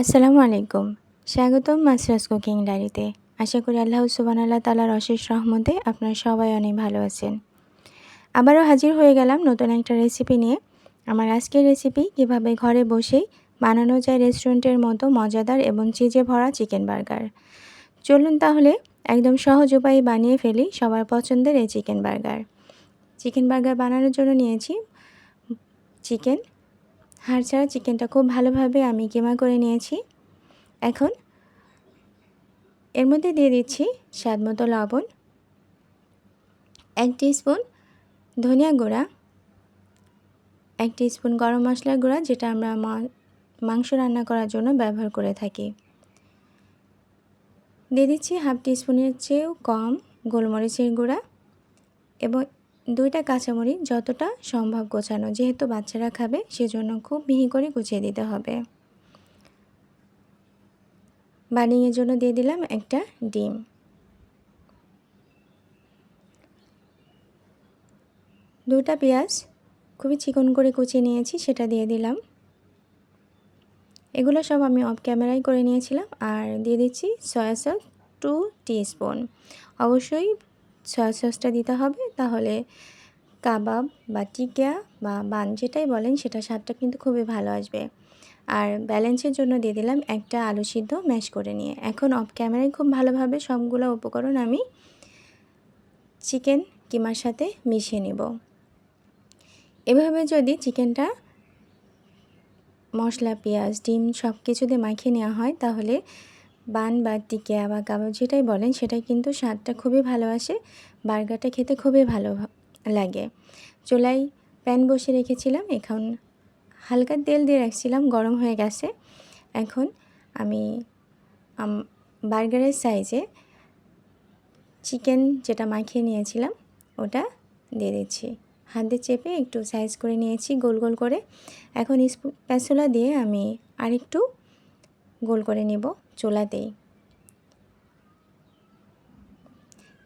আসসালামু আলাইকুম। স্বাগতম মাসরাস কুকিং ডায়েরিতে। আশা করি আল্লাহ সুবান আল্লাহ তালার অশেষ রহমতে আপনারা সবাই অনেক ভালো আছেন। আবারও হাজির হয়ে গেলাম নতুন একটা রেসিপি নিয়ে। আমার আজকের রেসিপি কীভাবে ঘরে বসেই বানানো যায় রেস্টুরেন্টের মতো মজাদার এবং চিজে ভরা চিকেন বার্গার। চলুন তাহলে একদম সহজ উপায়ে বানিয়ে ফেলি সবার পছন্দের এই চিকেন বার্গার। চিকেন বার্গার বানানোর জন্য নিয়েছি চিকেন হাড় ছাড়া চিকেনটা খুব ভালোভাবে আমি কিমা করে নিয়েছি। এখন এর মধ্যে দিয়ে দিচ্ছি স্বাদ মতো লবণ, এক স্পুন ধনিয়া গুঁড়া, এক স্পুন গরম মশলার গুঁড়া যেটা আমরা মাংস রান্না করার জন্য ব্যবহার করে থাকি। দিয়ে দিচ্ছি হাফ স্পুনের চেয়েও কম গোলমরিচের গুঁড়া এবং দুইটা কাঁচামরিচ যতটা সম্ভব গোছানো। যেহেতু বাচ্চারা খাবে, সেজন্য খুব মিহি করে গুছিয়ে দিতে হবে। বানিংয়ের জন্য দিয়ে দিলাম একটা ডিম। দুটা পেঁয়াজ খুবই চিকন করে কুচিয়ে নিয়েছি, সেটা দিয়ে দিলাম। এগুলো সব আমি অফ ক্যামেরায় করে নিয়েছিলাম, আর দিয়ে দিচ্ছি সয়া সস টু স্পুন অবশ্যই সয়া সসটা দিতে হবে। তাহলে কাবাব বা টিকা বা বান যেটাই বলেন সেটা স্বাদটা কিন্তু খুবই ভালো আসবে। আর ব্যালেন্সের জন্য দিয়ে দিলাম একটা আলু সিদ্ধ ম্যাশ করে নিয়ে। এখন অফ ক্যামেরায় খুব ভালোভাবে সবগুলো উপকরণ আমি চিকেন কিমার সাথে মিশিয়ে নেব। এভাবে যদি চিকেনটা মশলা, পেঁয়াজ, ডিম সব কিছু দিয়ে মাখিয়ে নেওয়া হয় তাহলে বান বা টিকিয়া বা কাবাব যেটাই বলেন, সেটাই কিন্তু স্বাদটা খুবই ভালো আসে, বার্গারটা খেতে খুবই ভালো লাগে। চুলাই প্যান বসে রেখেছিলাম, এখন হালকা তেল দিয়ে রাখছিলাম, গরম হয়ে গেছে। এখন আমি বার্গারের সাইজে চিকেন যেটা মাখিয়ে নিয়েছিলাম, ওটা দিয়ে দিচ্ছি। হাত চেপে একটু সাইজ করে নিয়েছি, গোল গোল করে। এখন স্প্যাচুলা দিয়ে আমি আরেকটু গোল করে নেব। চোলাতেই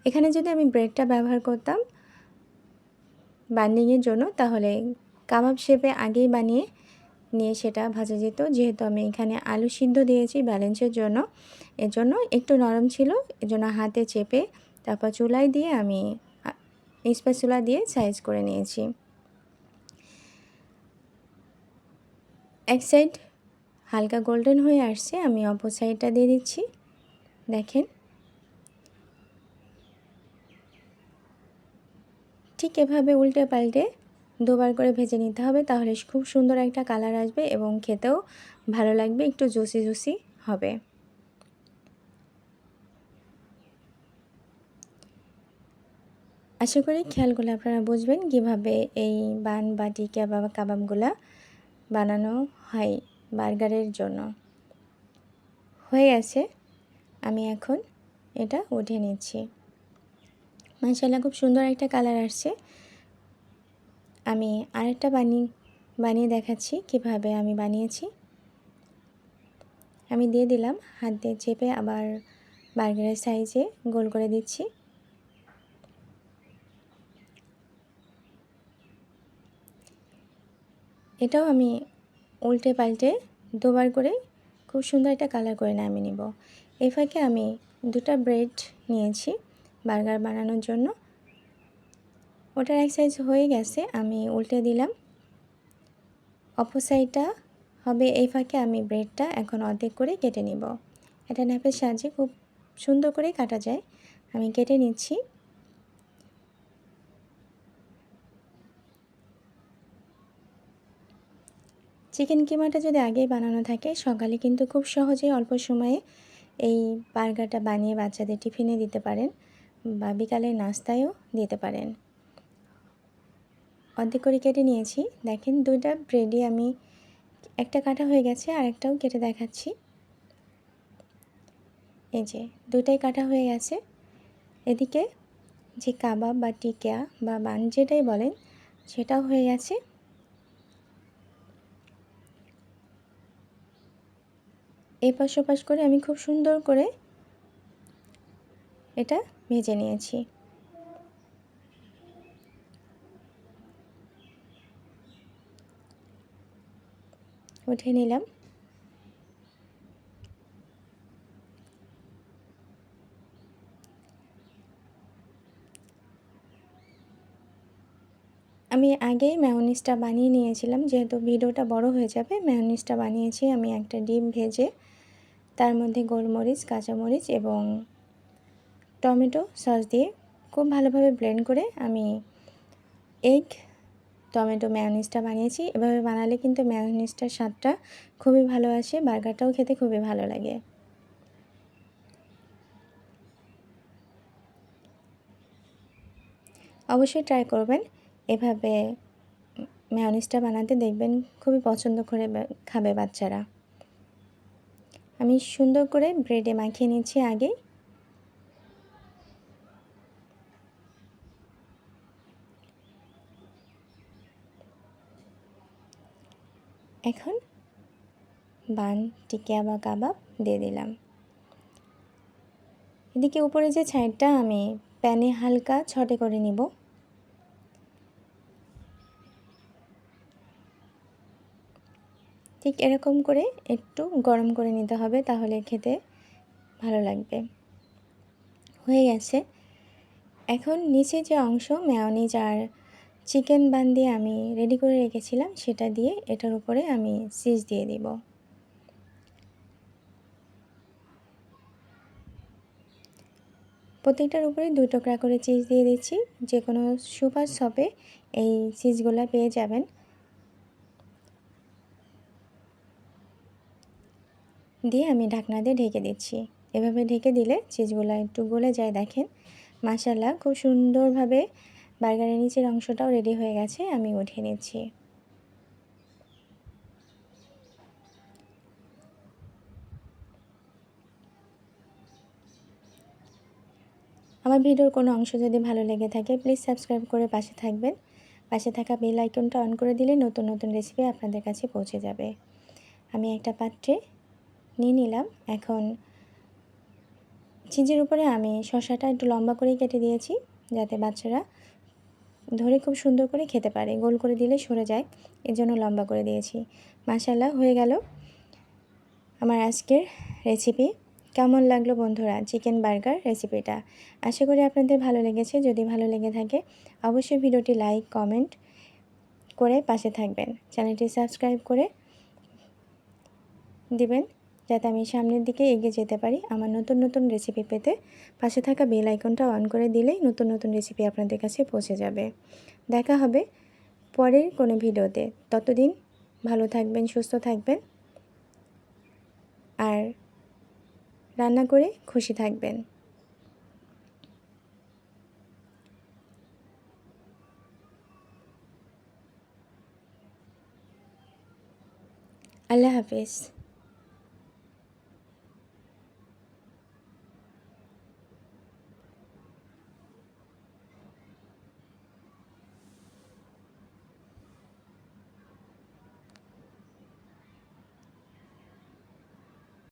এখানে যদি আমি ব্রেডটা ব্যবহার করতাম বান্ডিংয়ের জন্য, তাহলে কাবাব শেপে আগেই বানিয়ে নিয়ে সেটা ভাজা যেত। যেহেতু আমি এখানে আলু সিদ্ধ দিয়েছি ব্যালেন্সের জন্য এর জন্য একটু নরম ছিল, এজন্য হাতে চেপে তারপর চুলায় দিয়ে আমি চুলা দিয়ে সাইজ করে নিয়েছি। এক সাইড হালকা গোল্ডেন হয়ে আসছে, আমি অপর সাইডটা দিয়ে দিচ্ছি। দেখেন। ঠিক এভাবে উল্টে পাল্টে দুবার করে ভেজে নিতে হবে, তাহলে খুব সুন্দর একটা কালার আসবে এবং খেতেও ভালো লাগবে, একটু জুসি জুসি হবে। আশা করি খেয়ালগুলো আপনারা বুঝবেন, কীভাবে এই বান বাটি কাবাব, কাবাবগুলা বানানো হয়। বার্গারের জন্য। হয়ে গেছে। আমি এখন এটা উঠে নিচ্ছি। মাসাল্লাহ খুব সুন্দর একটা কালার আসছে। আমি আরেকটা বানিয়ে বানিয়ে দেখাচ্ছি কীভাবে আমি বানিয়েছি। আমি দিয়ে দিলাম, হাত দিয়ে চেপে আবার বার্গারের সাইজে গোল করে দিচ্ছি। এটাও আমি উল্টে পাল্টে দুবার করে খুব সুন্দর একটা কালার করে নামিয়ে নিব। এই ফাঁকে আমি দুটা ব্রেড নিয়েছি বার্গার বানানোর জন্য। ওটার এক সাইজ হয়ে গেছে, আমি উল্টে দিলাম। অপর সাইডটা হবে, এই ফাঁকে আমি ব্রেডটা এখন অর্ধেক করে কেটে নিব। এটা ন্যাপের সাহায্যে খুব সুন্দর করে কাটা যায়। আমি কেটে নিচ্ছি। চিকেন কিমাটা যদি আগেই বানানো থাকে, সকালে কিন্তু খুব সহজেই অল্প সময়ে এই বার্গারটা বানিয়ে বাচ্চাদের টিফিনে দিতে পারেন বা বিকালে নাস্তায়ও দিতে পারেন। অর্ধেক করে কেটে নিয়েছি। দেখেন দুইটা ব্রেডই আমি, একটা কাটা হয়ে গেছে আর একটাও কেটে দেখাচ্ছি। এই যে, দুইটাই কাটা হয়ে গেছে। এদিকে যে কাবাব বা টিকা বা বান যেটাই বলেন, সেটাও হয়ে গেছে। এপাশ ওপাশ করে আমি খুব সুন্দর করে এটা ভেজে নিয়েছি। উঠে নিলাম। আমি আগেই মেয়নিজটা বানিয়ে নিয়েছিলাম, যেহেতু ভিডিওটা বড় হয়ে যাবে মেয়নিজটা বানিয়েছি, আমি একটা ডিম ভেজে তার মধ্যে গোলমরিচ, কাঁচামরিচ এবং টমেটো সস দিয়ে খুব ভালোভাবে ব্লেন্ড করে আমি এগ টমেটো ম্যায়োনিজটা বানিয়েছি। এভাবে বানালে কিন্তু ম্যায়োনিজটার স্বাদটা খুবই ভালো আসে, বার্গারটাও খেতে খুবই ভালো লাগে। অবশ্যই ট্রাই করবেন। এভাবে ম্যায়োনিজটা বানাতে দেখবেন খুবই পছন্দ করে খাবে বাচ্চারা। আমি সুন্দর করে ব্রেডে মাখিয়ে নিচ্ছি আগে। এখন বান, টিকিয়া বা কাবাব দিয়ে দিলাম। এদিকে উপরে যে ছাইডটা আমি প্যানে হালকা ছটে করে নিব। ঠিক এরকম করে একটু গরম করে নিতে হবে তাহলে খেতে ভালো লাগবে। হয়ে গেছে। এখন নিচে যে অংশ মেয়নিজ আর চিকেন বান দিয়ে আমি রেডি করে রেখেছিলাম সেটা দিয়ে এটার উপরে আমি সিজ দিয়ে দিব। প্রত্যেকটার উপরে দুই টুকরা করে চিজ দিয়ে দিচ্ছি। যে কোনো সুপার শপে এই চিজগুলো পেয়ে যাবেন। দিয়ে আমি ঢাকনা দিয়ে ঢেকে দিচ্ছি। এভাবে ঢেকে দিলে চিজগুলো একটু গলে যায়, দেখেন। মাসাল্লাহ খুব সুন্দরভাবে বার্গারের নিচের অংশটাও রেডি হয়ে গেছে, আমি উঠিয়ে নিচ্ছি। আমার ভিডিওর কোনো অংশ যদি ভালো লেগে থাকে প্লিজ সাবস্ক্রাইব করে পাশে থাকবেন। পাশে থাকা বেল আইকনটা অন করে দিলে নতুন নতুন রেসিপি আপনাদের কাছে পৌঁছে যাবে। আমি একটা পাত্রে নিয়ে নিলাম। এখন চিজের উপরে আমি শশাটা একটু লম্বা করেই কেটে দিয়েছি, যাতে বাচ্চারা ধরে খুব সুন্দর করে খেতে পারে। গোল করে দিলে সরে যায়, এর জন্য লম্বা করে দিয়েছি। মাসাল্লাহ হয়ে গেল আমার আজকের রেসিপি কেমন লাগল বন্ধুরা চিকেন বার্গার রেসিপিটা আশা করি আপনাদের ভালো লেগেছে। যদি ভালো লেগে থাকে, অবশ্যই ভিডিওটি লাইক কমেন্ট করে পাশে থাকবেন। চ্যানেলটি সাবস্ক্রাইব করে দিবেন। যাতে আমি সামনের দিকে এগিয়ে যেতে পারি আমার নতুন নতুন রেসিপি পেতে। পাশে থাকা বেল আইকনটা অন করে দিলেই নতুন নতুন রেসিপি আপনাদের কাছে পৌঁছে যাবে। দেখা হবে পরের কোনো ভিডিওতে। ততদিন ভালো থাকবেন, সুস্থ থাকবেন। আর রান্না করে খুশি থাকবেন। আল্লাহ হাফেজ।